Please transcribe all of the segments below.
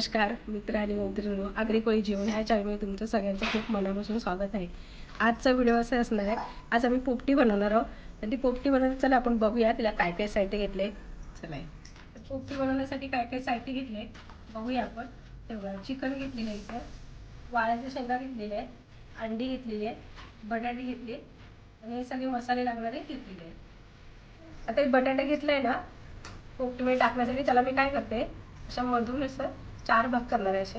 नमस्कार मित्र आणि मैत्रिणी आगरी कोळी जीवन ह्या चॅनलमध्ये तुमचं सगळ्यांचं खूप मनापासून स्वागत आहे. आजचा व्हिडिओ असा असणार आहे. आज आम्ही पोपटी बनवणार आहोत. आणि ती पोपटी बनवली चला आपण बघूया तिला काय काय साहित्य घेतले चला. तर पोपटी बनवण्यासाठी काय काय साहित्य घेतले बघूया आपण. तेवढं चिकन घेतलेलं आहे इथं. वाळ्याच्या शेंगा घेतलेल्या आहे अंडी घेतलेली आहे बटाटे घेतले आणि हे सगळे मसाले लागणारे घेतलेले आहेत. आता बटाटा बटाटे घेतले आहे ना पोपटीमध्ये टाकण्यासाठी. त्याला मी काय करते अशा मधून असं चार भाग करणार आहे असे.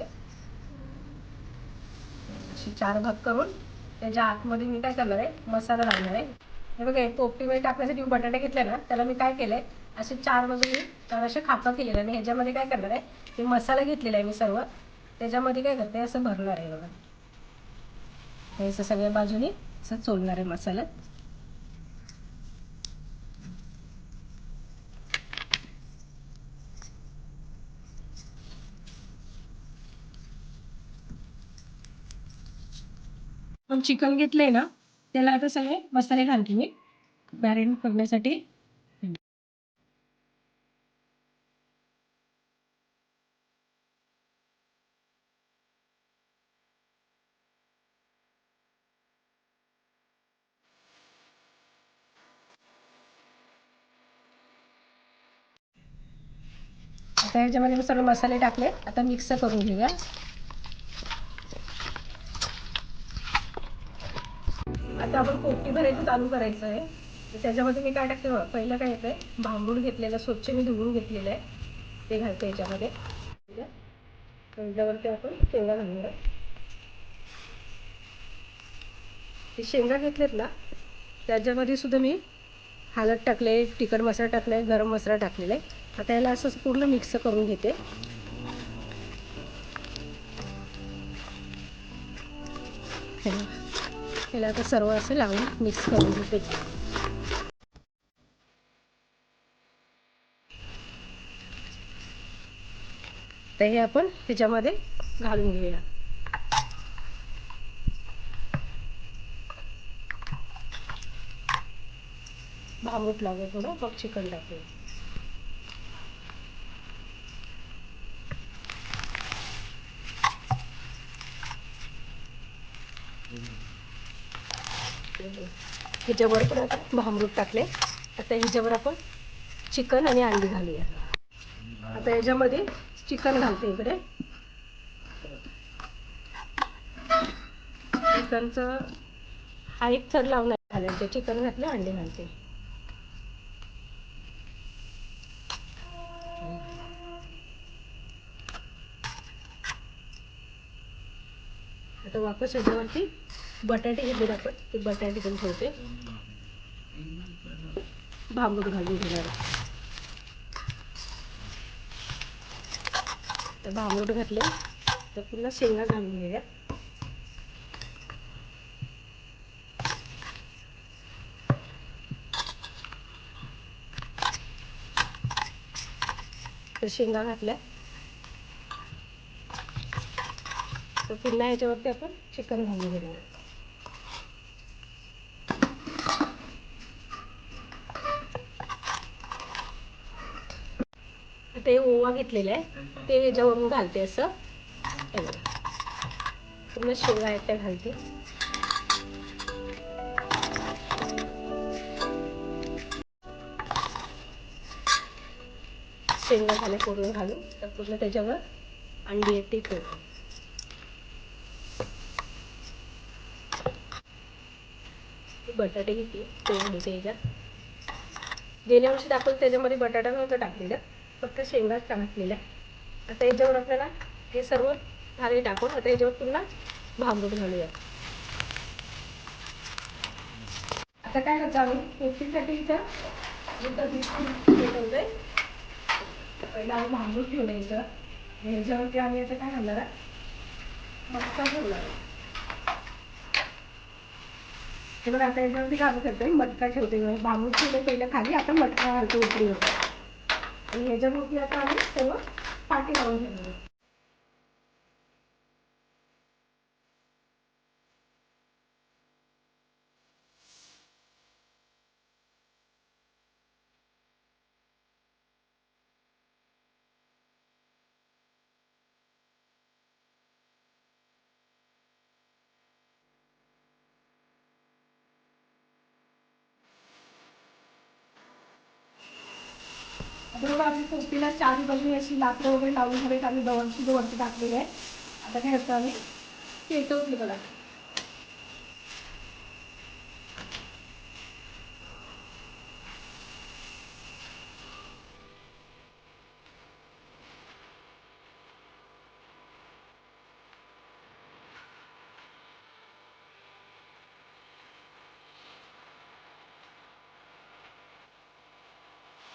असे चार भाग करून त्याच्या आतमध्ये मी काय करणार आहे? मसाला लागणार आहे. हे बघा पोपटीमध्ये टाकण्यासाठी मी बटाटे घेतले ना त्याला मी काय केलंय? असे चार बाजू मी चार असे खापा केलेले आणि ह्याच्यामध्ये काय करणार आहे? मी मसाला घेतलेला आहे मी सर्व. त्याच्यामध्ये काय करते? असं भरणार आहे बघा. हे असं सगळ्या बाजूनी असं चोलणार आहे मसाला. मग चिकन घेतलंय ना त्याला आता सगळे मसाले घालते मी. मॅरिनेट करण्यासाठी. आता ह्याच्यामध्ये मी सर्व मसाले टाकले. आता मिक्स करून घेऊया आता आपण भरायचं चालू करायचं आहे तर त्याच्यामध्ये मी काय टाकते पहिलं काय येतं आहे भांबूड घेतलेलं स्वच्छ मी धुवून घेतलेलं आहे. ते घालते याच्यामध्ये. त्याच्यावरती आपण शेंगा घालूया ते शेंगा घेतलेत ना त्याच्यामध्ये सुद्धा मी हळद टाकले तिखट मसाला टाकले गरम मसाला टाकलेला आहे. आता याला असं पूर्ण मिक्स करून घेते. याला सर्व असं लावून मिक्स करून घेते. तर हे आपण त्याच्यामध्ये घालून घेऊया. भांबूट थोडं मग चिकन टाकूया. ह्याच्यावर पण आता भांबरूट टाकले. आता ह्याच्यावर आपण चिकन आणि अंडी घालूया. आता ह्याच्यामध्ये चिकन घालते इकडे. चिकनचं हा एक थर लावणार घालायचं. चिकन घातलं अंडी घालते. आता वापस ह्याच्यावरती बटाटे घेतले आपण? ते बटाटे पण ठेवते. भांबूट घालून घेणार. तर भांबूट घातले. तर पुन्हा शेंगा घालून घेऊया तर शेंगा घातल्या. तर पुन्हा याच्यावरती आपण चिकन घालून घेणार ते ओवा घेतलेला आहे. ते याच्यावरून घालते असं. पूर्ण शेंगा आहेत त्या घालते. शेंगा झाले पूर्ण घालून. तर पूर्ण त्याच्यावर अंडी आहेत ती बटाटे किती ते घालते याच्यात. गेल्या वर्षी दाखवलं त्याच्यामध्ये बटाटा नव्हतं टाकलेलं. फक्त शेंगाच टाकलेल्या आता याच्यावर आपल्याला हे सर्व थाळी टाकून आता याच्यावर पुन्हा भांबूट घालूया. आता काय करतो आम्ही? मिरचीसाठी इथं ठेवलंय पहिला आम्ही भांबूट ठेवलं इथं. ह्याच्यावरती आम्ही आता काय घालणार आहे? ठेवणार हे बघा आता याच्यावरती काम करतोय मटका ठेवते बांबूळ ठेवले पहिलं खाली आता मटका घालतो उकळीवर आणि ह्याच्यावरती आता आम्ही सर्व पाटी लावून घेणार बरोबर आम्ही टोपीला चारी बाजू अशी लाकडं वगैरे लावून हवेत आम्ही गवत वरती टाकलेली आहे. आता काय करतो आम्ही? पेटवली बघा.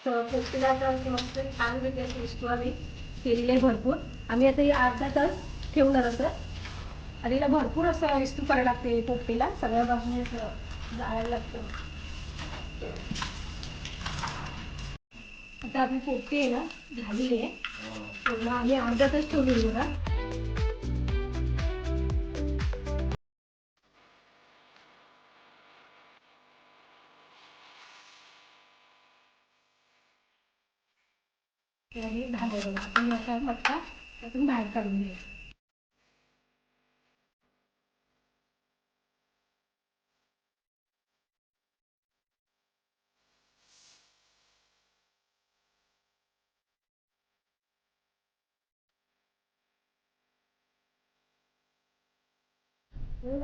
तर पोपटीला आता अशी मस्त छान अशी वस्तू आम्ही केलेली आहे भरपूर. आम्ही आता ही अर्धा तास ठेवणार असं आणि हिला भरपूर असं वस्तू करायला लागते पोपटीला. सगळ्या बाजूने असं जायला लागतं. आता आपली पोपटी आहे ना झालेली आहे. पूर्ण आम्ही अर्धा तास ठेवलेली बघा. तर हे झालं बघा आपण याचा मटका त्यातून बाहेर काढून घ्यायचा.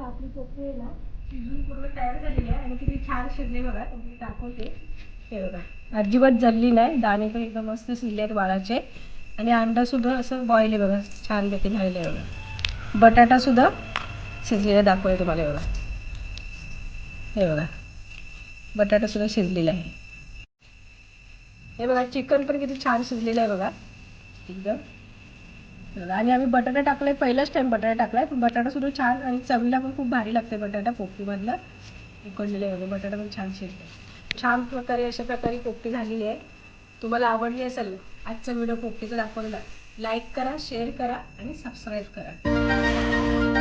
आपली पोपटी आहे ना शिजून पूर्ण तयार झालेली आहे. आणि किती छान शिजले बघा तुम्ही दाखवते. हे बघा. अजिबात जमली नाही. दाणे पण एकदम मस्त शिजले आहेत बाळाचे आणि अंडा सुद्धा असं बॉईल आहे बघा. छानपैकी झालेलं आहे बघा. बटाटा सुद्धा शिजलेला दाखवले तुम्हाला बघा. हे बघा. बटाटा सुद्धा शिजलेला आहे. हे बघा चिकन पण किती छान शिजलेलं आहे बघा. एकदम. बघा, आणि आम्ही बटाटा टाकलाय. पहिलाच टाईम बटाटा टाकलाय. पण बटाटा सुद्धा छान आणि चवीला पण खूप भारी लागते बटाटा पोपटीमधला उकडलेले बघा. बटाटा पण छान शिजले छान प्रकारे अशा प्रकारे पोपटी झालेली आहे. तुम्हाला आवडली असेल आजचा व्हिडिओ पोपटीचा दाखवलेला लाईक करा शेअर करा आणि सबस्क्राईब करा.